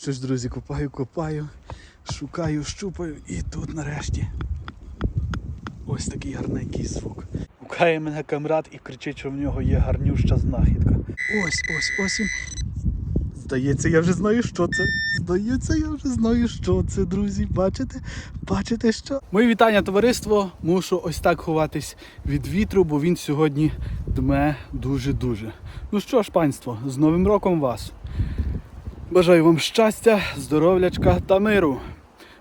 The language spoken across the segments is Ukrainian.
Що ж, друзі, копаю, копаю, шукаю, щупаю і тут нарешті ось такий гарненький звук. Гукає мене камрад і кричить, що в нього є гарнюща знахідка. Ось, ось, ось він. Здається, я вже знаю, що це. Здається, я вже знаю, що це, друзі. Бачите? Бачите що? Мої вітання, товариство. Мушу ось так ховатись від вітру, бо він сьогодні дме дуже-дуже. Ну що ж, панство, з Новим роком вас! Бажаю вам щастя, здоров'ячка та миру.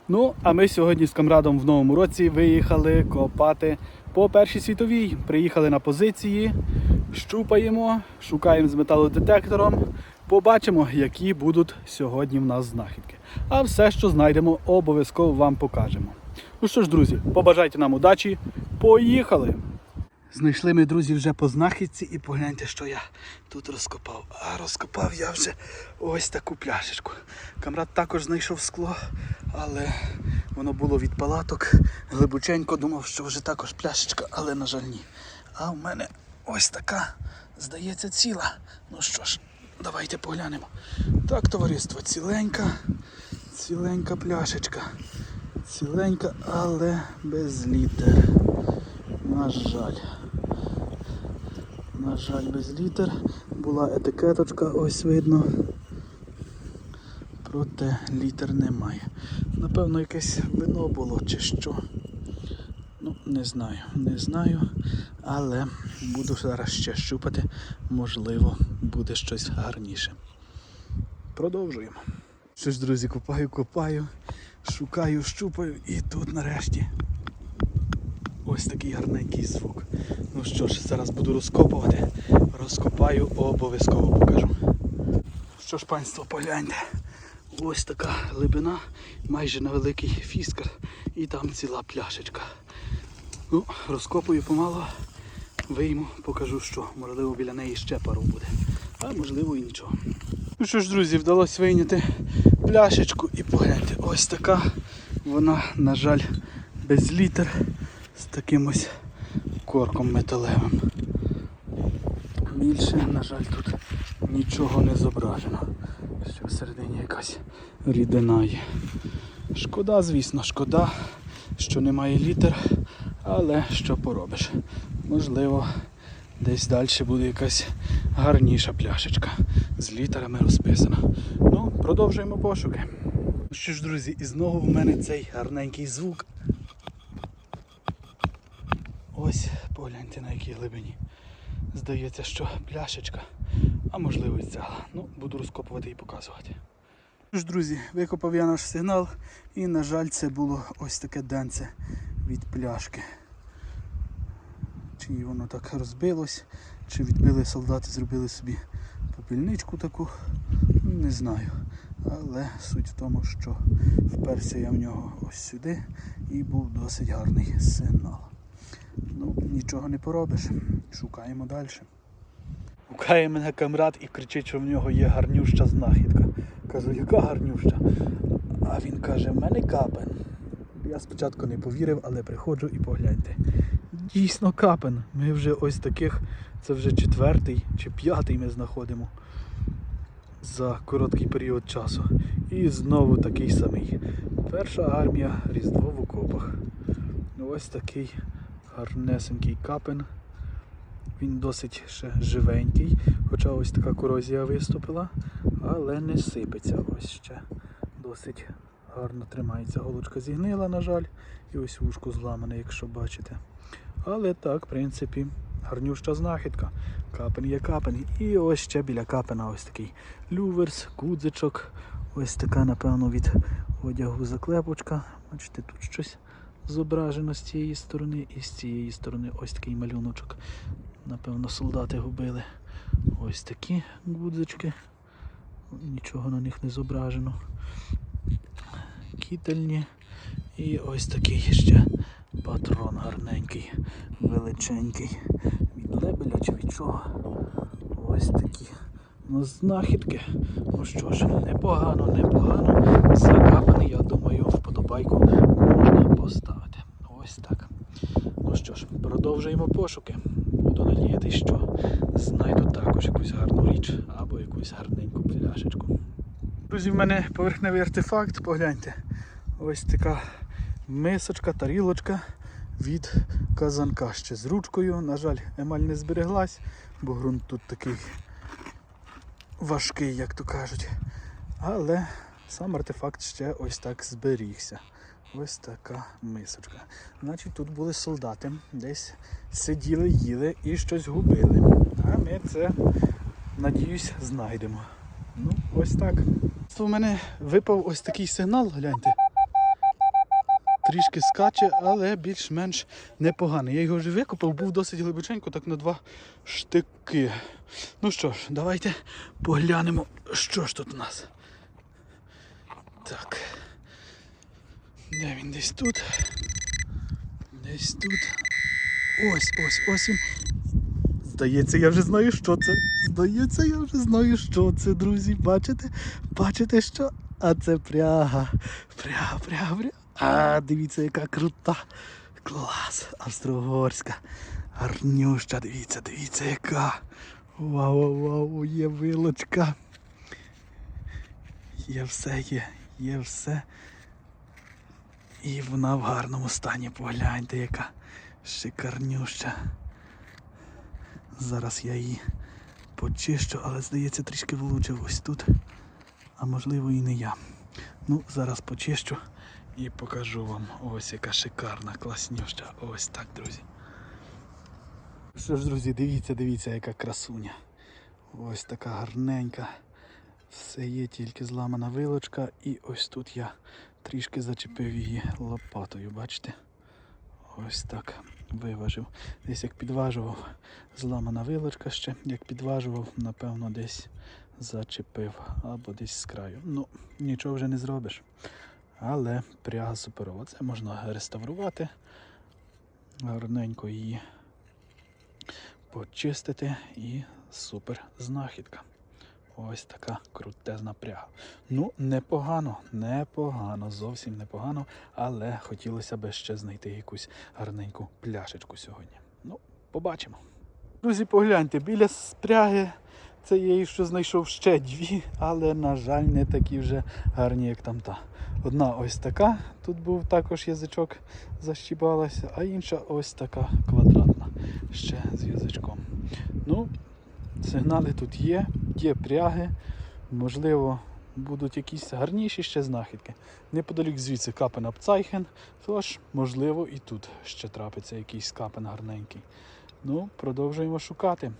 Ну, а ми сьогодні з камрадом в новому році виїхали копати по першій світовій. Приїхали на позиції, щупаємо, шукаємо з металодетектором. Побачимо, які будуть сьогодні в нас знахідки. А все, що знайдемо, обов'язково вам покажемо. Ну що ж, друзі, побажайте нам удачі. Поїхали! Знайшли ми, друзі, вже по знахідці і погляньте, що я тут розкопав. А розкопав я вже ось таку пляшечку. Камрад також знайшов скло, але воно було від палаток. Глибоченько думав, що вже також пляшечка, але на жаль ні. А в мене ось така, здається, ціла. Ну що ж, давайте поглянемо. Так, товариство, ціленька, ціленька пляшечка. Ціленька, але без літер. На жаль. На жаль, без літер. Була етикеточка, ось видно. Проте літер немає. Напевно, якесь вино було чи що. Ну, не знаю, не знаю. Але буду зараз ще щупати. Можливо, буде щось гарніше. Продовжуємо. Що друзі, копаю, копаю, шукаю, щупаю і тут нарешті ось такий гарненький звук. Ну що ж, зараз буду розкопувати. Розкопаю, обов'язково покажу. Що ж, панство, погляньте. Ось така глибина, майже невеликий фіскар і там ціла пляшечка. Ну, розкопую помало, вийму, покажу, що можливо біля неї ще пару буде. А можливо і нічого. Ну що ж, друзі, вдалося вийняти пляшечку і погляньте, ось така. Вона, на жаль, без літер таким ось корком металевим. Більше, на жаль, тут нічого не зображено. Що всередині якась рідина є. Шкода, звісно, шкода, що немає літер, але що поробиш. Можливо, десь далі буде якась гарніша пляшечка з літерами розписана. Ну, продовжуємо пошуки. Що ж, друзі, і знову в мене цей гарненький звук. Ось погляньте на якій глибині. Здається, що пляшечка, а можливо і цегла. Ну, буду розкопувати і показувати. Що ж, друзі, викопав я наш сигнал і, на жаль, це було ось таке денце від пляшки. Чи воно так розбилось, чи відбили солдати, зробили собі попільничку таку, не знаю. Але суть в тому, що вперся я в нього ось сюди і був досить гарний сигнал. Ну, нічого не поробиш. Шукаємо далі. Гукає мене камрад і кричить, що в нього є гарнюща знахідка. Кажу, яка гарнюща? А він каже, в мене капен. Я спочатку не повірив, але приходжу і погляньте. Дійсно капен. Ми вже ось таких, це вже четвертий чи п'ятий ми знаходимо за короткий період часу. І знову такий самий. Перша армія Різдво в окопах. Ось такий гарнесенький капен. Він досить ще живенький, хоча ось така корозія виступила, але не сипеться ось ще. Досить гарно тримається. Голочка зігнила, на жаль, і ось вушко зламане, якщо бачите. Але так, в принципі, гарнюща знахідка. Капен є капен. І ось ще біля капена ось такий люверс, кудзичок. Ось така, напевно, від одягу заклепочка. Бачите, тут щось зображено з цієї сторони і з цієї сторони ось такий малюночок. Напевно, солдати губили. Ось такі гудзички. Нічого на них не зображено. Кітельні. І ось такий ще патрон гарненький, величенький. Від лебеля чи від чого. Ось такі. Ну, знахідки. Ну що ж, непогано, непогано. Закапаний, я думаю, вподобайку поставити. Ось так. Ну що ж, продовжуємо пошуки. Буду надіятися, що знайду також якусь гарну річ або якусь гарненьку пляшечку. Друзі, в мене поверхневий артефакт, погляньте. Ось така мисочка, тарілочка від казанка ще з ручкою. На жаль, емаль не збереглась, бо ґрунт тут такий важкий, як то кажуть. Але сам артефакт ще ось так зберігся. Ось така мисочка. Значить, тут були солдати, десь сиділи, їли і щось губили. А ми це, надіюсь, знайдемо. Ну, ось так. У мене випав ось такий сигнал, гляньте. Трішки скаче, але більш-менш непоганий. Я його вже викопав, був досить глибоченько, так на два штики. Ну що ж, давайте поглянемо, що ж тут у нас. Так. Де він десь тут? Десь тут. Ось, ось, ось він. Здається, я вже знаю, що це. Здається, я вже знаю, що це, друзі. Бачите? Бачите що? А це пряга. Пряга, пряга, пряга. А, дивіться, яка крута. Клас. Австрогорська. Гарнюща, дивіться, дивіться, яка. Вау, вау, вау, є вилочка. Є все, є, є все. І вона в гарному стані. Погляньте, яка шикарнюща. Зараз я її почищу, але здається трішки влучив ось тут. А можливо і не я. Ну, зараз почищу і покажу вам. Ось яка шикарна, класнюща. Ось так, друзі. Що ж, друзі, дивіться, дивіться, яка красуня. Ось така гарненька. Все є, тільки зламана вилочка. І ось тут я трішки зачепив її лопатою, бачите? Ось так виважив. Десь як підважував, зламана вилочка ще, як підважував, напевно, десь зачепив або десь з краю. Ну, нічого вже не зробиш. Але пряга суперова. Це можна реставрувати, гарненько її почистити і супер знахідка. Ось така крутезна пряга. Ну, непогано, непогано, зовсім непогано, але хотілося б ще знайти якусь гарненьку пляшечку сьогодні. Ну, побачимо. Друзі, погляньте, біля спряги це я що знайшов ще дві, але, на жаль, не такі вже гарні, як там та. Одна ось така, тут був також язичок защіпалася, а інша ось така квадратна, ще з язичком. Ну, сигнали тут є, є пряги, можливо, будуть якісь гарніші ще знахідки. Неподалік звідси капен Апцайхен, тож, можливо, і тут ще трапиться якийсь капен гарненький. Ну, продовжуємо шукати.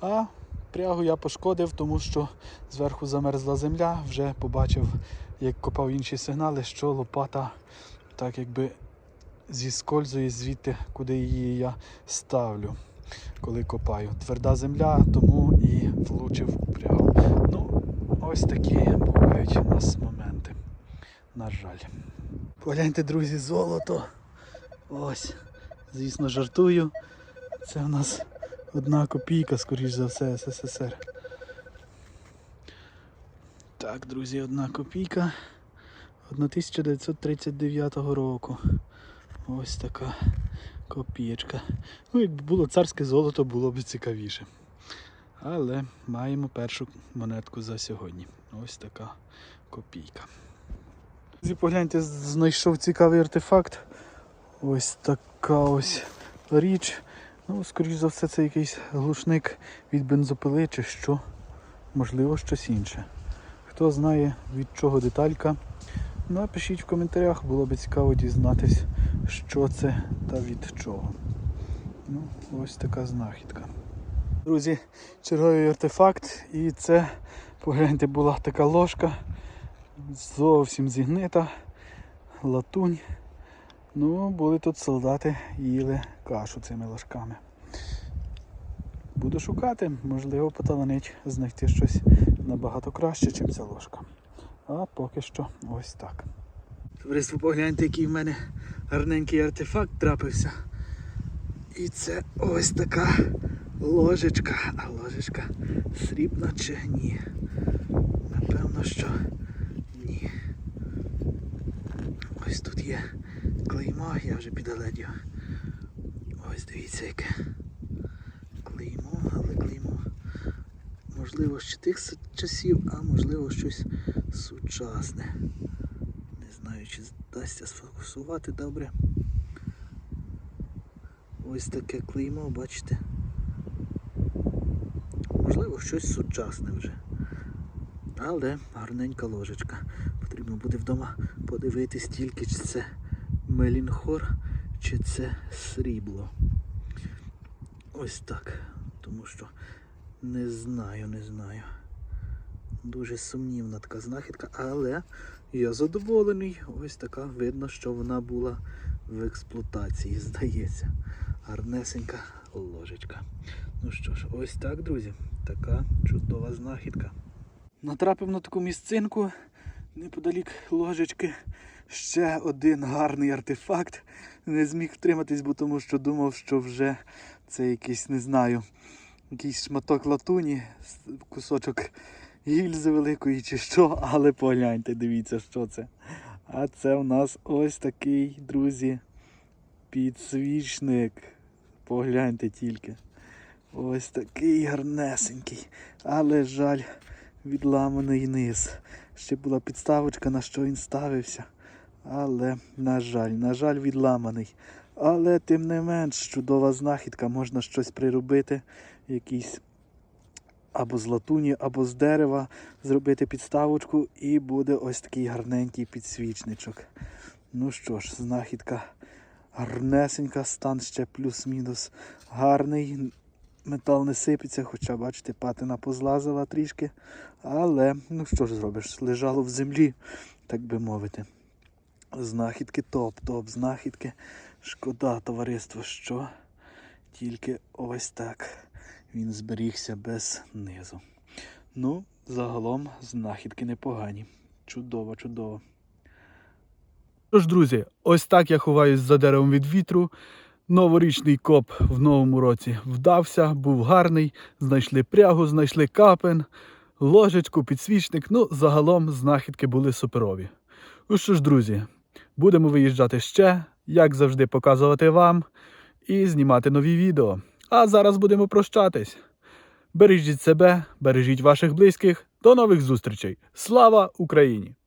А прягу я пошкодив, тому що зверху замерзла земля, вже побачив, як копав інші сигнали, що лопата так якби зіскользує звідти, куди її я ставлю, коли копаю. Тверда земля, тому і влучив у. Ну, ось такі бувають у нас моменти. На жаль. Погляньте, друзі, золото. Ось. Звісно, жартую. Це у нас одна копійка, скоріш за все, СССР. Так, друзі, одна копійка 1939 року. Ось така копієчка. Ну, якби було царське золото, було б цікавіше. Але маємо першу монетку за сьогодні. Ось така копійка. Погляньте, знайшов цікавий артефакт. Ось така ось річ. Ну, скоріш за все, це якийсь глушник від бензопили чи що. Можливо, щось інше. Хто знає від чого деталька, напишіть в коментарях, було б цікаво дізнатись, що це та від чого. Ну, ось така знахідка. Друзі, черговий артефакт, і це, погляньте, була така ложка, зовсім зігнита, латунь. Ну, були тут солдати, їли кашу цими ложками. Буду шукати, можливо, поталанить знайти щось набагато краще, ніж ця ложка. А поки що ось так. Товариство, погляньте, який в мене гарненький артефакт трапився. І це ось така ложечка. А ложечка срібна чи ні? Напевно, що ні. Ось тут є клеймо, я вже підаледів. Ось дивіться яке клеймо, але клеймо Можливо, ще тих часів, а можливо щось сучасне. Не знаю, чи вдасться сфокусувати добре. Ось таке клеймо, бачите. Можливо, щось сучасне вже. Але гарненька ложечка. Потрібно буде вдома подивитись тільки, чи це мелінхор, чи це срібло. Ось так. Тому що не знаю, не знаю. Дуже сумнівна така знахідка, але я задоволений. Ось така видно, що вона була в експлуатації, здається. Гарнесенька ложечка. Ну що ж, ось так, друзі. Така чудова знахідка. Натрапив на таку місцинку неподалік ложечки. Ще один гарний артефакт. Не зміг втриматись, бо тому що думав, що вже це якийсь, не знаю, якийсь шматок латуні, кусочок гільзи великої чи що, але погляньте, дивіться, що це. А це у нас ось такий, друзі, підсвічник. Погляньте тільки. Ось такий гарнесенький. Але жаль, відламаний низ. Ще була підставочка, на що він ставився. Але, на жаль, на жаль, відламаний. Але тим не менш, чудова знахідка, можна щось приробити, якийсь або з латуні, або з дерева, зробити підставочку, і буде ось такий гарненький підсвічничок. Ну що ж, знахідка гарнесенька, стан ще плюс-мінус гарний. Метал не сипеться, хоча, бачите, патина позлазила трішки. Але, ну що ж зробиш, лежало в землі, так би мовити. Знахідки топ-топ, знахідки. Шкода, товариство, що тільки ось так він зберігся без низу. Ну, загалом знахідки непогані. Чудово, чудово. Тож, друзі, ось так я ховаюсь за деревом від вітру. Новорічний коп в новому році вдався, був гарний. Знайшли прягу, знайшли капен, ложечку, підсвічник. Ну, загалом знахідки були суперові. Ну що ж, друзі, будемо виїжджати ще, як завжди, показувати вам і знімати нові відео. А зараз будемо прощатись. Бережіть себе, бережіть ваших близьких. До нових зустрічей. Слава Україні!